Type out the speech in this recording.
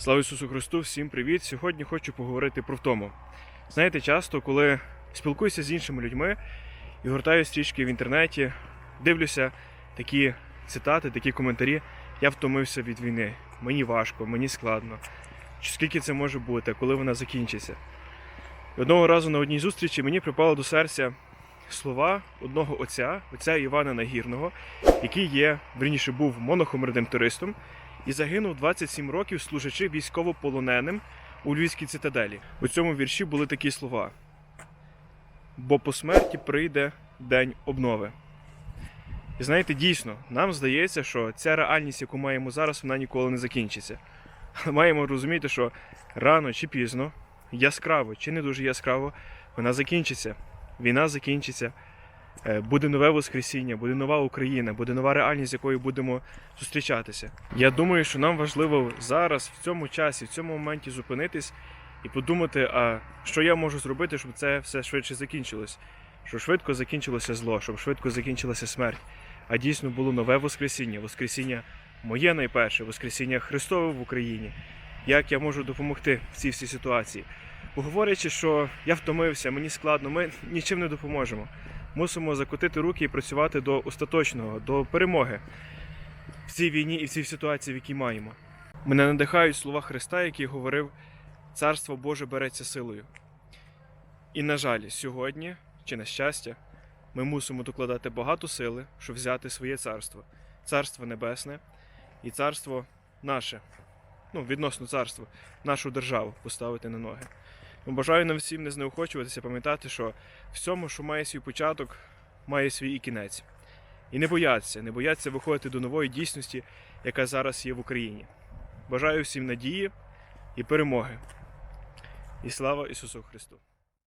Слава Ісусу Христу, всім привіт! Сьогодні хочу поговорити про втому. Знаєте, часто, коли спілкуюся з іншими людьми і гортаю стрічки в інтернеті, дивлюся такі цитати, такі коментарі, я втомився від війни. Мені важко, мені складно. Чи скільки це може бути, коли вона закінчиться? І одного разу на одній зустрічі мені припало до серця слова одного отця, отця Івана Нагірного, який є, верніше, був монахом-редемтористом і загинув 27 років, служачи військовополоненим у Львівській цитаделі. У цьому вірші були такі слова: Бо по смерті прийде день обнови. І знаєте, дійсно, нам здається, що ця реальність, яку маємо зараз, вона ніколи не закінчиться. Але маємо розуміти, що рано чи пізно, яскраво чи не дуже яскраво, вона закінчиться. Війна закінчиться. Е, Буде нове Воскресіння, буде нова Україна, буде нова реальність, з якою будемо зустрічатися. Я думаю, що нам важливо зараз, в цьому часі, в цьому моменті зупинитись і подумати, а що я можу зробити, щоб це все швидше закінчилось. Щоб швидко закінчилося зло, щоб швидко закінчилася смерть. А дійсно було нове Воскресіння, Воскресіння моє найперше, Воскресіння Христове в Україні. Як я можу допомогти в цій всій ситуації? Говорячи, що я втомився, мені складно, ми нічим не допоможемо. Мусимо закотити руки і працювати до остаточного, до перемоги в цій війні і в цій ситуації, в якій маємо. Мене надихають слова Христа, який говорив: Царство Боже береться силою. І, на жаль, сьогодні, чи на щастя, ми мусимо докладати багато сили, щоб взяти своє царство, царство небесне і царство наше, ну, відносно царства, нашу державу поставити на ноги. Ну, Бажаю нам всім не знеохочуватися, пам'ятати, що всьому, що має свій початок, має свій і кінець. І не бояться, не бояться виходити до нової дійсності, яка зараз є в Україні. Бажаю всім надії і перемоги. І слава Ісусу Христу!